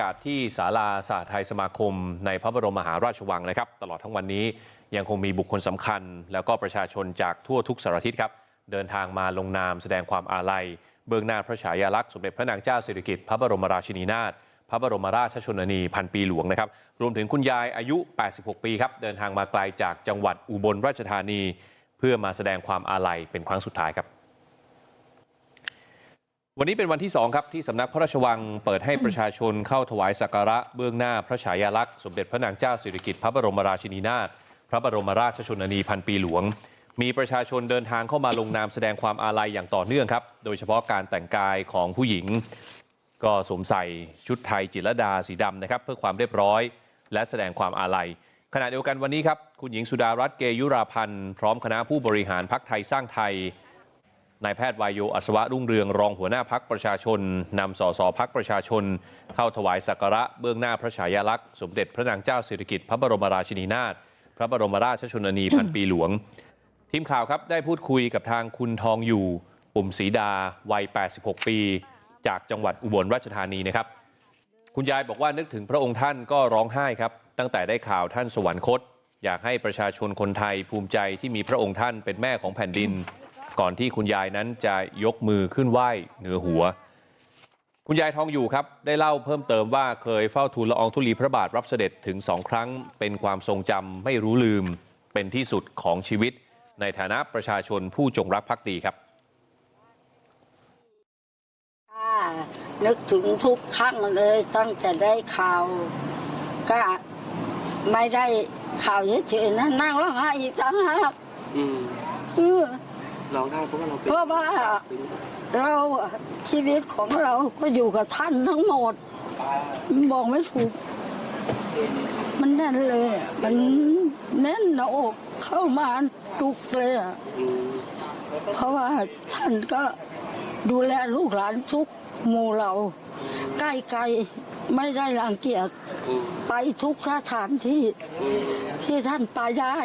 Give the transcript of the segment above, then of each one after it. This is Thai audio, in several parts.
ากาศที่ศาลาสหไทยสมาคม ในพระบรมมหาราชวังนะครับ ตลอดทั้งวันนี้ยังคงมีบุคคลสำคัญ แล้วก็ประชาชนจากทั่วทุกสารทิศครับ เดินทางมาลงนามแสดงความอาลัย เบื้องหน้าพระฉายาลักษณ์สมเด็จพระนางเจ้าสิริกิติ์พระบรมราชินีนาถพระบรมราชชนนีพันปีหลวงนะครับ รวมถึงคุณยายอายุ 86 ปีครับเดินทางมาไกลจากจังหวัดอุบลราชธานี เพื่อมาแสดงความอาลัยเป็นครั้งสุดท้ายครับ วันนี้เป็นวันที่ 2 ครับ ที่สำนักพระราชวังเปิดให้ประชาชนเข้าถวายสักการะเบื้องหน้าพระฉายาลักษณ์สมเด็จพระนางเจ้าสิริกิติ์พระบรมราชินีนาถพระบรมราชชนนีพันปีหลวง มีประชาชนเดินทางเข้ามาลงนามแสดงความอาลัยอย่างต่อเนื่องครับ โดยเฉพาะการแต่งกายของผู้หญิง ก็สวมใส่ชุดไทยจิตรดาสีดำนะครับเพื่อความเรียบร้อย และแสดงความอาลัยขณะเดียวกันวันนี้ครับคุณหญิงสุดารัตน์เกยุราพันธ์พร้อมคณะผู้บริหารพักไทยสร้างไทย นายแพทย์วายโยอัศวะรุ่งเรืองรองหัวหน้าพักประชาชนนำสสพักประชาชน เข้าถวายสักการะเบื้องหน้าพระฉายาลักษณ์สมเด็จพระนางเจ้าสิริกิติ์พระบรมราชินีนาถพระบรมราชชนนีพันปีหลวง ทีมข่าวครับได้พูดคุยกับทางคุณทองอยู่ปุ่มศรีดาวัย 86 ปี จากจังหวัดอุบลราชธานีนะครับ คุณยายบอกว่านึกถึงพระองค์ท่านก็ร้องไห้ครับ ตั้งแต่ได้ข่าวท่านสวรรคต อยากให้ประชาชนคนไทยภูมิใจที่มีพระองค์ท่านเป็นแม่ของแผ่นดิน ก่อนที่คุณยายนั้นจะยกมือขึ้นไหว้เหนือหัว คุณยายทองอยู่ครับ ได้เล่าเพิ่มเติมว่าเคยเฝ้าทูลละอองธุลีพระบาทรับเสด็จถึงสองครั้ง เป็นความทรงจำไม่รู้ลืมเป็นที่สุดของชีวิต ในฐานะประชาชนผู้จงรักภักดีครับค่ะนึกถึงทุกครั้งเลยตั้งแต่ได้ข่าว ก็ไม่ได้ข่าวเฉยๆนะนั่งร้องไห้อีกต่างหากอืมเออ ร้องไห้เพราะว่าเราเป็นเพราะว่าเราชีวิตของเราก็อยู่กับท่านทั้งหมดบอกไม่ถูก มันแน่นเลยมันแน่นหน้าอกเข้ามาจุกเลยอะเพราะว่าท่านก็ดูแลลูกหลานทุกหมู่เรา ใกล้ๆไม่ได้รังเกียจไปทุกสถานที่ที่ท่านไปได้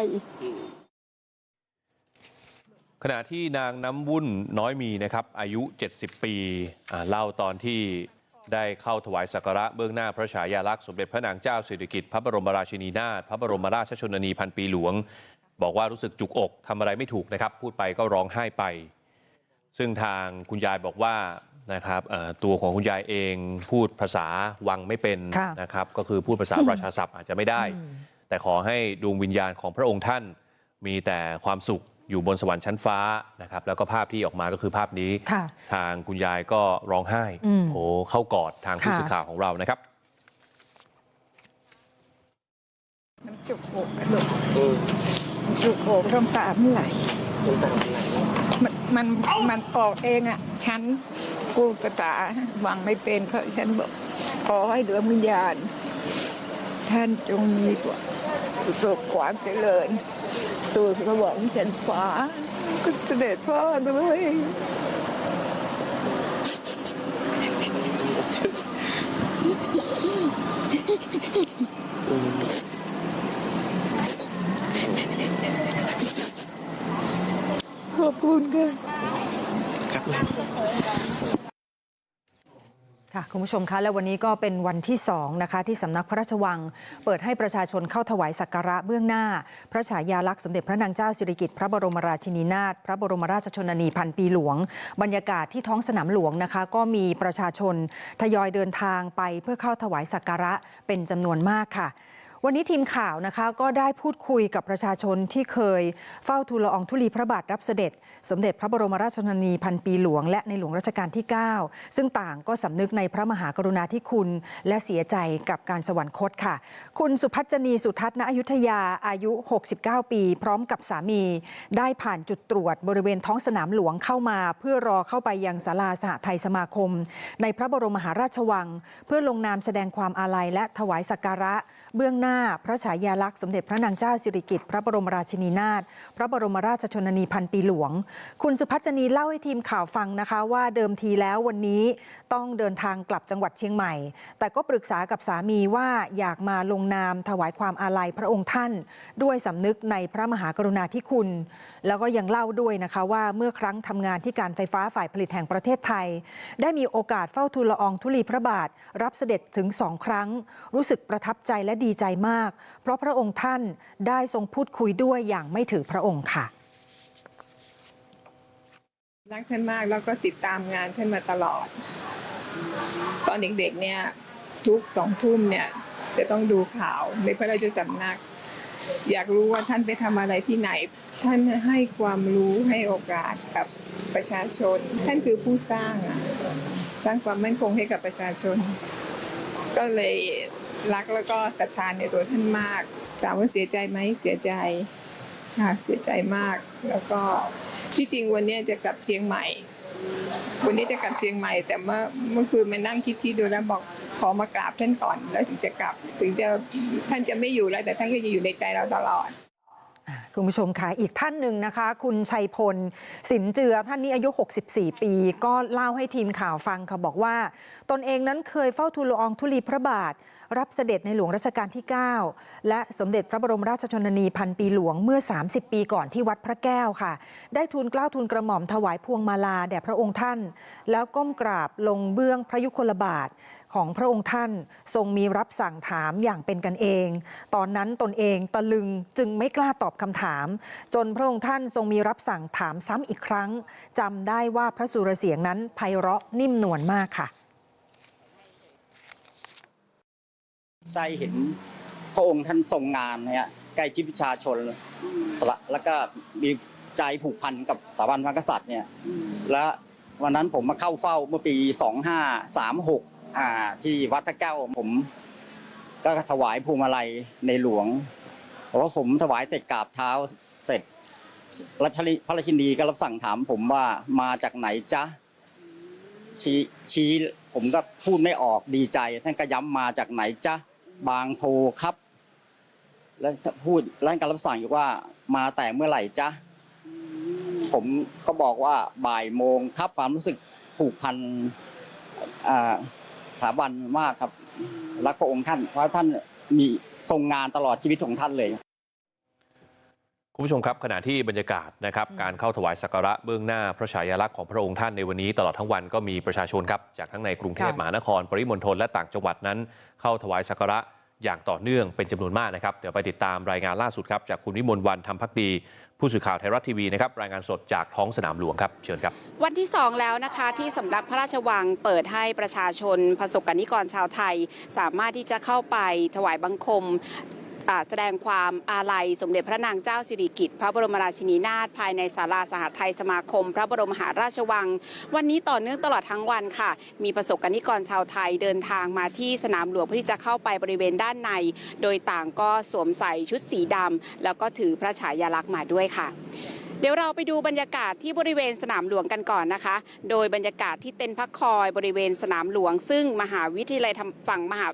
ขณะที่นางน้ำวุ่นน้อยมีนะครับอายุ 70 ปีอ่าเล่าตอนที่ได้เข้าถวายสักการะเบื้องหน้าพระฉายาลักษณ์สมเด็จพระนางเจ้าสิริกิติ์พระบรมราชินีนาถพระบรมราชชนนีพันปีหลวง บอกว่ารู้สึกจุกอกทำอะไรไม่ถูกนะครับ พูดไปก็ร้องไห้ไป ซึ่งทางคุณยายบอกว่านะครับเอ่อตัวของคุณยายเองพูดภาษาวังไม่เป็นค่ะนะครับก็คือพูดภาษาราชาศัพท์อาจจะไม่ได้ แต่ขอให้ดวงวิญญาณของพระองค์ท่านมีแต่ความสุข อยู่บนสวรรค์ชั้นฟ้านะครับแล้วก็ภาพที่ออกมาก็คือภาพนี้ค่ะทางคุณยายก็ร้องไห้อืมโผเข้ากอดทางผู้ค่ะสื่อข่าวของเรานะครับมันจุกอกกระดูกอืมจุกอกต้องตามันไหลน้ำตาไหลมันมันมันออกเองอะ ฉันพูดภาษาวังไม่เป็นเขาฉันบอกขอให้ดวงวิญญาณ ท่านจงมีสุขความเจริญ สู่สวรรค์ชั้นฟ้าก็เสด็จพ่อด้วยขอบคุณค่ะครับแม่ ค่ะคุณผู้ชมคะและวันนี้ก็เป็นวันที่2นะคะที่สำนักพระราชวัง เปิดให้ประชาชนเข้าถวายสักการะเบื้องหน้า พระฉายาลักษณ์สมเด็จพระนางเจ้าสิริกิติ์พระบรมราชินีนาถพระบรมราชชนนีพันปีหลวง บรรยากาศที่ท้องสนามหลวงนะคะ ก็มีประชาชนทยอยเดินทางไปเพื่อเข้าถวายสักการะเป็นจำนวนมากค่ะ วันนี้ทีมข่าวนะคะก็ได้พูดคุยกับประชาชนที่เคยเฝ้าทูลละอองธุลีพระบาทรับเสด็จ สมเด็จพระบรมราชชนนีพันปีหลวง และในหลวงรัชกาลที่ 9 ซึ่งต่างก็สำนึกในพระมหากรุณาธิคุณ และเสียใจกับการสวรรคตค่ะ คุณสุพัชนีสุทัศน์ณอยุธยาอายุ 69 ปี พร้อมกับสามี ได้ผ่านจุดตรวจบริเวณท้องสนามหลวงเข้ามา เพื่อรอเข้าไปยังศาลาสหไทยสมาคม ในพระบรมมหาราชวัง เพื่อลงนามแสดงความอาลัยและถวายสักการะเบื้องหน้าา พระฉายาลักษณ์สมเด็จพระนางเจ้าสิริกิติ์พระบรมราชินีนาถพระบรมราชชนนีพันปีหลวง คุณสุพัชนีเล่าให้ทีมข่าวฟังนะคะว่าเดิมทีแล้ววันนี้ต้องเดินทางกลับจังหวัดเชียงใหม่ แต่ก็ปรึกษากับสามีว่าอยากมาลงนามถวายความอาลัยพระองค์ท่าน ด้วยสำนึกในพระมหากรุณาธิคุณ แล้วก็ยังเล่าด้วยนะคะว่าเมื่อครั้งทำงานที่การไฟฟ้าฝ่ายผลิตแห่งประเทศไทย ได้มีโอกาสเฝ้าทูลละอองธุลีพระบาท รับเสด็จถึงสองครั้ง รู้สึกประทับใจและดีใจมาก เพราะพระองค์ท่านได้ทรงพูดคุยด้วยอย่างไม่ถือพระองค์ค่ะ รักท่านมากแล้วก็ติดตามงานท่านมาตลอด ตอนเด็กๆเนี่ยทุกสองทุ่มเนี่ยจะต้องดูข่าวในพระราชสำนัก อยากรู้ว่าท่านไปทำอะไรที่ไหน ท่านให้ความรู้ให้โอกาสกับประชาชน ท่านคือผู้สร้างอะสร้างความมั่นคงให้กับประชาชน ก็เลย รักแล้วก็ศรัทธานในตัวท่านมากถามว่าเสียใจไหมเสียใจค่ะเสียใจมาก แล้วก็ที่จริงวันนี้จะกลับเชียงใหม่ วันนี้จะกลับเชียงใหม่ แต่เมื่อเมื่อคืนมานั่งคิดที่ดูแล้วบอกขอมากราบท่านก่อนแล้วถึงจะกลับ ถึงจะท่านจะไม่อยู่แล้วแต่ท่านก็จะอยู่ในใจเราตลอด คุณผู้ชมค่ะอีกท่านหนึ่งนะคะ คุณชัยพล สินเจือท่านนี้อายุ 64 ปี ก็เล่าให้ทีมข่าวฟังค่ะบอกว่า ตนเองนั้นเคยเฝ้าทูลอองธุลีพระบาท รับเสด็จในหลวงรัชกาลที่ 9 และสมเด็จพระบรมราชชนนีพันปีหลวงเมื่อ 30 ปีก่อนที่วัดพระแก้วค่ะ ได้ทูลเกล้าทูลกระหม่อมถวายพวงมาลาแด่พระองค์ท่าน แล้วก้มกราบลงเบื้องพระยุคลบาท ของพระองค์ท่านทรงมีรับสั่งถามอย่างเป็นกันเอง ตอนนั้นตนเองตะลึงจึงไม่กล้าตอบคำถาม จนพระองค์ท่านทรงมีรับสั่งถามซ้ำอีกครั้งจำได้ว่าพระสุรเสียงนั้นไพเราะนิ่มนวลมากค่ะ ใจเห็นพระองค์ท่านทรงงานเนี่ยใกล้ชิดประชาชนสละแล้วก็มีใจผูกพันกับสถาบันพระกษัตริย์เนี่ยและวันนั้นผมมาเข้าเฝ้าเมื่อปี 2536 อ่าที่วัดพระแก้วผมก็ถวายพวงมาลัยในหลวงเพราะว่าผมถวายเสร็จกราบเท้าเสร็จรัชนีพระราชินีก็รับสั่งถามผมว่ามาจากไหนจ๊ะชี้ชี้ผมก็พูดไม่ออกดีใจ ท่านก็ย้ำมาจากไหนจ๊ะบางโพครับ แล้วพูดแล้วท่านก็รับสั่งอีกว่ามาแต่เมื่อไหร่จ๊ะผมก็บอกว่าบ่ายโมงครับความรู้สึกผูกพันอ่า ถาบันมากครับ รักพระองค์ท่าน เพราะท่านมีทรงงานตลอดชีวิตของท่านเลย คุณผู้ชมครับขณะที่บรรยากาศนะครับการเข้าถวายสักการะเบื้องหน้าพระฉายาลักษณ์ของพระองค์ท่านในวันนี้ตลอดทั้งวันก็มีประชาชนครับจากทั้งในกรุงเทพค่ะมหานคร ปริมณฑลและต่างจังหวัดนั้น เข้าถวายสักการะ อย่างต่อเนื่องเป็นจำนวนมากนะครับ เดี๋ยวไปติดตามรายงานล่าสุดครับ จากคุณวิมลวันธรรมพักดี ผู้สื่อข่าวไทยรัฐทีวีนะครับ รายงานสดจากท้องสนามหลวงครับ เชิญครับ วันที่ 2 แล้วนะคะที่สำนักพระราชวังเปิดให้ประชาชนประสบกนิกรชาวไทย สามารถที่จะเข้าไปถวายบังคม แสดงความอาลัยสมเด็จพระนางเจ้าสิริกิติ์พระบรมราชินีนาถภายในศาลาสหไทยสมาคม พระบรมมหาราชวัง วันนี้ต่อเนื่องตลอดทั้งวันค่ะ มีประสบกนิกรชาวไทยเดินทางมาที่สนามหลวงเพื่อที่จะเข้าไปบริเวณด้านใน โดยต่างก็สวมใส่ชุดสีดำแล้วก็ถือพระฉายาลักษณ์มาด้วยค่ะ ดี๋ยวเราไปดูบรรยากาศที่บริเวณสนามหลวงกันก่อนนะคะ โดยบรรยากาศที่เต็นท์พักคอยบริเวณสนามหลวง ซึ่งมหาวิทยาลัยฝั่งมหา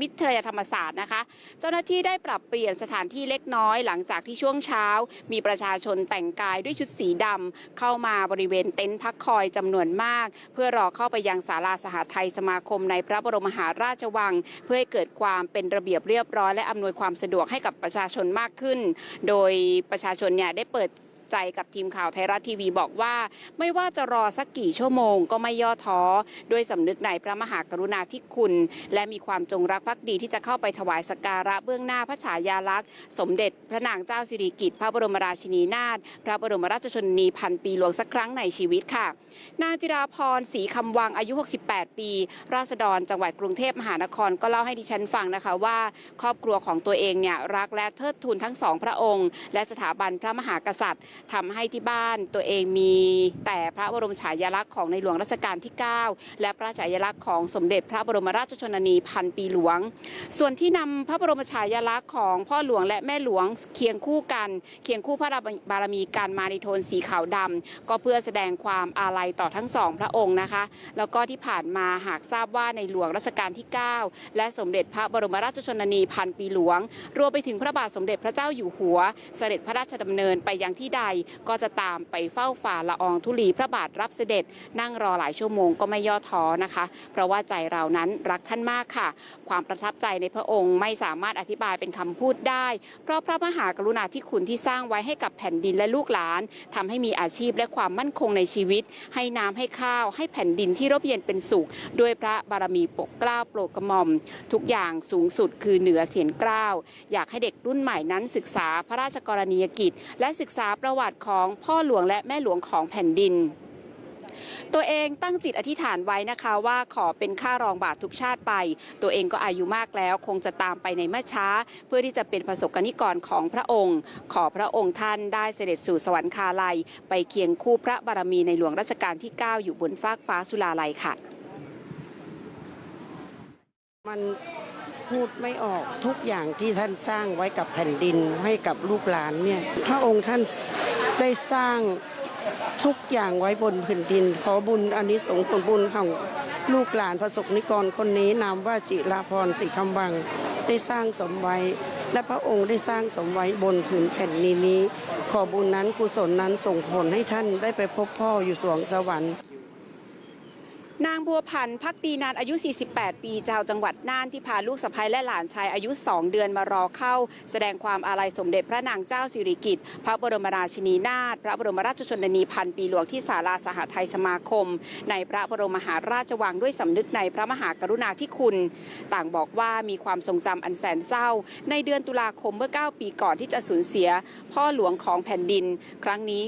วิทยาลัยธรรมศาสตร์นะคะ เจ้าหน้าที่ได้ปรับเปลี่ยนสถานที่เล็กน้อยหลังจากที่ช่วงเช้า มีประชาชนแต่งกายด้วยชุดสีดำเข้ามาบริเวณเต็นท์พักคอยจำนวนมาก เพื่อรอเข้าไปยังศาลาสหไทยสมาคมในพระบรมมหาราชวัง เพื่อให้เกิดความเป็นระเบียบเรียบร้อยและอำนวยความสะดวกให้กับประชาชนมากขึ้น โดยประชาชนเนี่ยได้เปิด ใจกับทีมข่าวไทยรัฐทีวีบอกว่า ไม่ว่าจะรอสักกี่ชั่วโมงก็ไม่ย่อท้อด้วยสำนึกในพระมหากรุณาธิคุณ และมีความจงรักภักดีที่จะเข้าไปถวายสักการะเบื้องหน้าพระฉายาลักษณ์ สมเด็จพระนางเจ้าสิริกิติ์พระบรมราชินีนาถพระบรมราชชนนีพันปีหลวงสักครั้งในชีวิตค่ะ นางจิราพรศรีคำวังอายุ 68 ปี ราษฎรจังหวัดกรุงเทพมหานครก็เล่าให้ดิฉันฟังนะคะว่า ครอบครัวของตัวเองเนี่ยรักและเทิดทูนทั้งสองพระองค์ และสถาบันพระมหากษัตริย์ทำให้ที่บ้านตัวเองมีแต่พระบรมฉายาลักษณ์ของในหลวงรัชกาลที่ 9 และพระฉายาลักษณ์ของสมเด็จพระบรมราชชนนีพันปีหลวง ส่วนที่นำพระบรมฉายาลักษณ์ของพ่อหลวงและแม่หลวงเคียงคู่กัน เคียงคู่พระบารมีกันมาในโทนสีขาวดำก็เพื่อแสดงความอาลัยต่อทั้งสองพระองค์นะคะ แล้วก็ที่ผ่านมาหากทราบว่าในหลวงรัชกาลที่ 9 และสมเด็จพระบรมราชชนนีพันปีหลวง รวมไปถึงพระบาทสมเด็จพระเจ้าอยู่หัว เสด็จพระราชดำเนินไปยังที่ใดก็จะตามไปเฝ้าฝ่าละอองธุลีพระบาทรับเสด็จ นั่งรอหลายชั่วโมงก็ไม่ย่อท้อนะคะ เพราะว่าใจเรานั้นรักท่านมากค่ะ ความประทับใจในพระองค์ไม่สามารถอธิบายเป็นคำพูดได้ เพราะพระมหากรุณาธิคุณที่สร้างไว้ให้กับแผ่นดินและลูกหลานทำให้มีอาชีพและความมั่นคงในชีวิต ให้น้ำให้ข้าว ให้แผ่นดินที่ร่มเย็นเป็นสุข ด้วยพระบารมีปกเกล้าโปรดกระหม่อม ทุกอย่างสูงสุดคือเหนือเสียนเกล้าอยากให้เด็กรุ่นใหม่นั้นศึกษาพระราชกรณียกิจ และศึกษาประวัติของพ่อหลวงและแม่หลวงของแผ่นดิน ตัวเองตั้งจิตอธิษฐานไว้นะคะว่าขอเป็นข้ารองบาททุกชาติไป ตัวเองก็อายุมากแล้วคงจะตามไปในไม่ช้า เพื่อที่จะเป็นประสบกนิกรของพระองค์ ขอพระองค์ท่านได้เสด็จสู่สวรรคาลัย ไปเคียงคู่พระบารมีในหลวงรัชกาลที่ 9 อยู่บนฟากฟ้าสุลาลัยค่ะ มัน พูดไม่ออกทุกอย่างที่ท่านสร้างไว้กับแผ่นดินให้กับลูกหลานเนี่ยพระองค์ท่านได้สร้างทุกอย่างไว้บนแผ่นดิน ขอบุญอานิสงส์ผลบุญของลูกหลานประสบนิกรคนนี้นามว่าจิราพรศรีคำวังได้สร้างสมไว้ และพระองค์ได้สร้างสมไว้บนผืนแผ่นดินนี้ ขอบุญนั้นกุศลนั้นส่งผลให้ท่านได้ไปพบพ่ออยู่สวงสวรรค์ นางบัวพันธ์พักดีนานอายุ 48 ปีชาวจังหวัดน่านที่พาลูกสะใภ้และหลานชายอายุ 2 เดือนมารอเข้า แสดงความอาลัยสมเด็จพระนางเจ้าสิริกิติ์พระบรมราชินีนาถพระบรมราชชนนีพันปีหลวงที่ศาลาสหทัยสมาคม ในพระบรมมหาราชวังด้วยสำนึกในพระมหากรุณาธิคุณ ต่างบอกว่ามีความทรงจำอันแสนเศร้า ในเดือนตุลาคมเมื่อ 9 ปีก่อนที่จะสูญเสีย พ่อหลวงของแผ่นดิน ครั้งนี้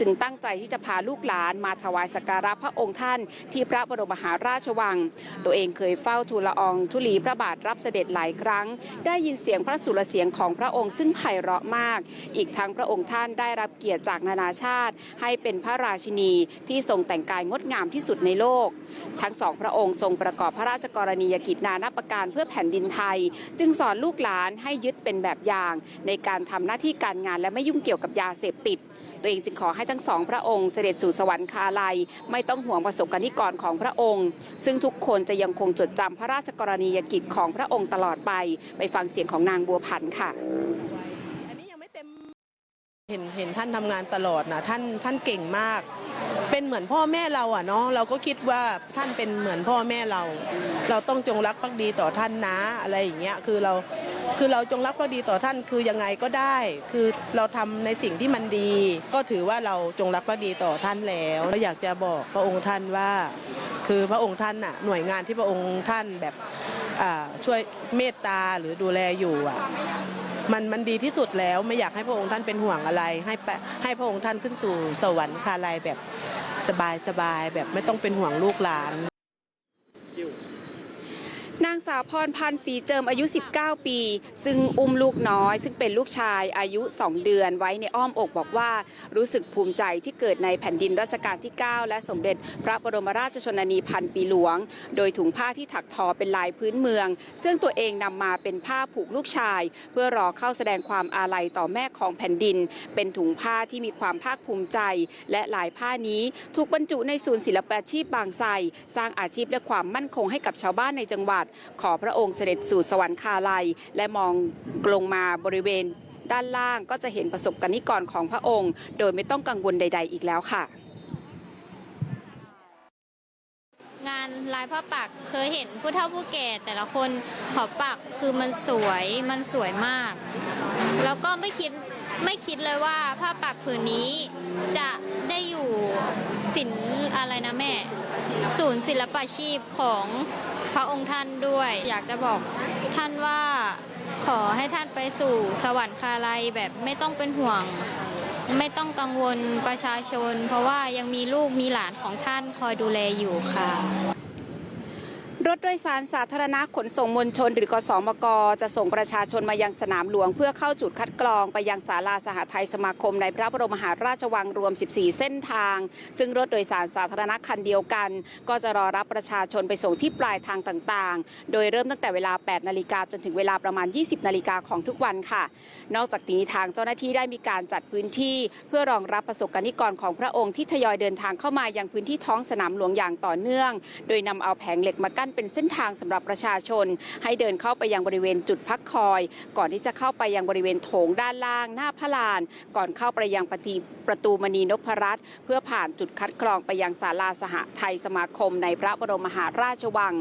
จึงตั้งใจที่จะพาลูกหลานมาถวายสักการะพระองค์ท่าน ที่พระบรมมหาราชวัง ตัวเองเคยเฝ้าทูลละอองธุลีพระบาทรับเสด็จหลายครั้ง ได้ยินเสียงพระสุรเสียงของพระองค์ซึ่งไพเราะมาก อีกทั้งพระองค์ท่านได้รับเกียรติจากนานาชาติ ให้เป็นพระราชินีที่ทรงแต่งกายงดงามที่สุดในโลก ทั้งสองพระองค์ทรงประกอบพระราชกรณียกิจนานาประการเพื่อแผ่นดินไทย จึงสอนลูกหลานให้ยึดเป็นแบบอย่าง ในการทำหน้าที่การงานและไม่ยุ่งเกี่ยวกับยาเสพติด ตัวเองจึงขอให้ทั้งสองพระองค์เสด็จสู่สวรรคาลัย ไม่ต้องห่วงประสบกนิกรของพระองค์ ซึ่งทุกคนจะยังคงจดจำพระราชกรณียกิจของพระองค์ตลอดไป ไปฟังเสียงของนางบัวพันธ์ค่ะเต็มเห็นเห็นท่านทำงานตลอดนะท่านท่านเก่งมาก เป็นเหมือนพ่อแม่เราอะเนาะเราก็คิดว่าท่านเป็นเหมือนพ่อแม่เรา เราต้องจงรักภักดีต่อท่านนะอะไรอย่างเงี้ยคือเรา คือเราจงรักภักดีต่อท่านคือยังไงก็ได้ คือเราทำในสิ่งที่มันดี ก็ถือว่าเราจงรักภักดีต่อท่านแล้วเราอยากจะบอกพระองค์ท่านว่า คือพระองค์ท่านน่ะหน่วยงานที่พระองค์ท่านแบบอ่าช่วยเมตตาหรือดูแลอยู่อะมันมันดีที่สุดแล้วไม่อยากให้พระองค์ท่านเป็นห่วงอะไร ให้ไปให้พระองค์ท่านขึ้นสู่สวรรคาลัยแบบสบายสบายแบบไม่ต้องเป็นห่วงลูกหลาน นางสาวพรพันธ์ศรีเจิมอายุ 19 ปี ซึ่งอุ้มลูกน้อย ซึ่งเป็นลูกชายอายุ 2 เดือนไว้ในอ้อมอกบอกว่า รู้สึกภูมิใจที่เกิดในแผ่นดินรัชกาลที่ 9 และสมเด็จพระบรมราชชนนีพันปีหลวง โดยถุงผ้าที่ถักทอเป็นลายพื้นเมือง ซึ่งตัวเองนำมาเป็นผ้าผูกลูกชาย เพื่อรอเข้าแสดงความอาลัยต่อแม่ของแผ่นดิน เป็นถุงผ้าที่มีความภาคภูมิใจ และลายผ้านี้ถูกบรรจุในศูนย์ศิลปาชีพบางไทรสร้างอาชีพและความมั่นคงให้กับชาวบ้านในจังหวัดขอพระองค์เสด็จสู่สวรรคาลัย และมองลงมาบริเวณด้านล่างก็จะเห็นประสบกนิกรของพระองค์ โดยไม่ต้องกังวลใด ๆ อีกแล้วค่ะ งานลายผ้าปักเคยเห็นผู้เฒ่าผู้แก่แต่ละคนขอปักคือมันสวยมันสวยมาก แล้วก็ไม่คิด ไม่คิดเลยว่าผ้าปักผืนนี้จะได้อยู่ศิลอะไรนะแม่ ศูนย์ศิลปาชีพของพระองค์ท่านด้วย อยากจะบอกท่านว่าขอให้ท่านไปสู่สวรรคาลัยแบบไม่ต้องเป็นห่วง ไม่ต้องกังวลประชาชน เพราะว่ายังมีลูกมีหลานของท่านคอยดูแลอยู่ค่ะ รถโดยสารสาธารณะขนส่งมวลชน หรือกสมก จะส่งประชาชนมายังสนามหลวง เพื่อเข้าจุดคัดกรองไปยังศาลาสหทัยสมาคมในพระบรมมหาราชวังรวม 14 เส้นทาง ซึ่งรถโดยสารสาธารณะคันเดียวกัน ก็จะรอรับประชาชนไปส่งที่ปลายทางต่างๆ โดยเริ่มตั้งแต่เวลา 8 นาฬิกาจนถึงเวลาประมาณ 20 นาฬิกาของทุกวันค่ะ นอกจากนี้ทางเจ้าหน้าที่ได้มีการจัดพื้นที่ เพื่อรองรับประสบกรณิกรของพระองค์ที่ทยอยเดินทางเข้ามายังพื้นที่ท้องสนามหลวงอย่างต่อเนื่อง โดยนำเอาแผงเหล็กมากั้นเป็นเส้นทางสำหรับประชาชน ให้เดินเข้าไปยังบริเวณจุดพักคอย ก่อนที่จะเข้าไปยังบริเวณโถงด้านล่าง หน้าพระลาน ก่อนเข้าไปยังประตูประตูมณีนพรัตน์เพื่อผ่านจุดคัดกรองไปยังศาลาสหไทยสมาคมในพระบรมมหาราชวัง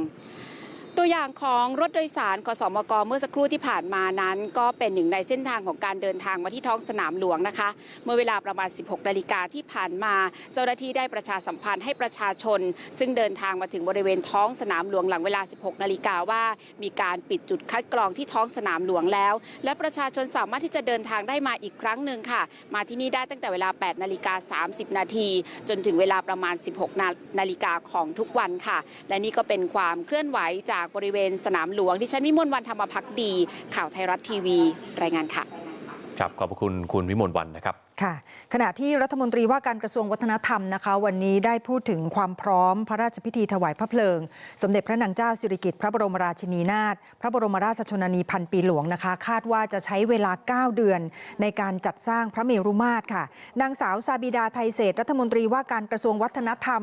ตัวอย่างของรถโดยสารกสมกเมื่อสักครู่ที่ผ่านมานั้น ก็เป็นหนึ่งในเส้นทางของการเดินทางมาที่ท้องสนามหลวงนะคะ เมื่อเวลาประมาณ 16นาฬิกาที่ผ่านมา เจ้าหน้าที่ได้ประชาสัมพันธ์ให้ประชาชน ซึ่งเดินทางมาถึงบริเวณท้องสนามหลวงหลังเวลา 16นาฬิกาว่า มีการปิดจุดคัดกรองที่ท้องสนามหลวงแล้ว และประชาชนสามารถที่จะเดินทางได้มาอีกครั้งหนึ่งค่ะ มาที่นี่ได้ตั้งแต่เวลา8นาฬิกา30 นาทีจนถึงเวลาประมาณ 16นาฬิกาของทุกวันค่ะ และนี่ก็เป็นความเคลื่อนไหวจากบริเวณสนามหลวงที่ฉันวิมลวันธรรมพักดี ข่าวไทยรัฐทีวี รายงานค่ะ ครับ ขอบพระคุณคุณวิมลวันนะครับ ค่ะขณะที่รัฐมนตรีว่าการกระทรวงวัฒนธรรมนะคะ วันนี้ได้พูดถึงความพร้อมพระราชพิธีถวายพระเพลิง สมเด็จพระนางเจ้าสิริกิติ์พระบรมราชินีนาถพระบรมราชชนนีพันปีหลวงนะคะ คาดว่าจะใช้เวลา 9 เดือน ในการจัดสร้างพระเมรุมาตรค่ะนางสาวซาบิดาไทยเศษรัฐมนตรีว่าการกระทรวงวัฒนธรรม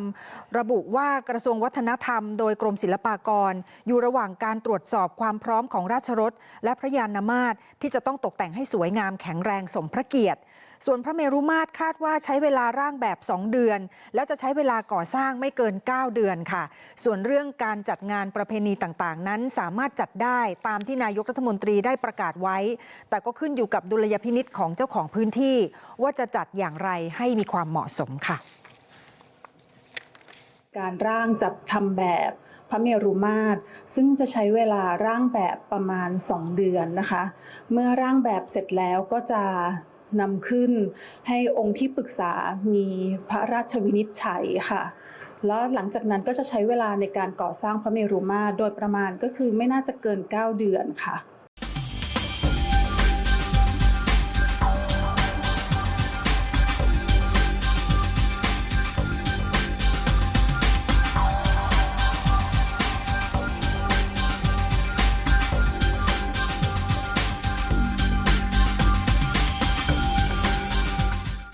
ระบุว่ากระทรวงวัฒนธรรม โดยกรมศิลปากร อยู่ระหว่างการตรวจสอบความพร้อมของราชรถและพระยานมาตรที่จะต้องตกแต่งให้สวยงามแข็งแรงสมพระเกียรติ ส่วนพระเมรุมาตรคาดว่าใช้เวลาร่างแบบ 2 เดือน แล้วจะใช้เวลาก่อสร้างไม่เกิน 9 เดือนค่ะ ส่วนเรื่องการจัดงานประเพณีต่างๆ นั้นสามารถจัดได้ตามที่นายกรัฐมนตรีได้ประกาศไว้ แต่ก็ขึ้นอยู่กับดุลยพินิษของเจ้าของพื้นที่ ว่าจะจัดอย่างไรให้มีความเหมาะสมค่ะ การร่างจัดทำแบบพระเมรุมาตรซึ่งจะใช้เวลาร่างแบบประมาณ 2 เดือนนะคะ เมื่อร่างแบบเสร็จแล้วก็จะ นำขึ้น ให้องค์ที่ปรึกษามีพระราชวินิจฉัยค่ะ แล้วหลังจากนั้นก็จะใช้เวลาในการก่อสร้างพระเมรุมาตรโดยประมาณก็คือไม่น่าจะเกิน 9 เดือนค่ะ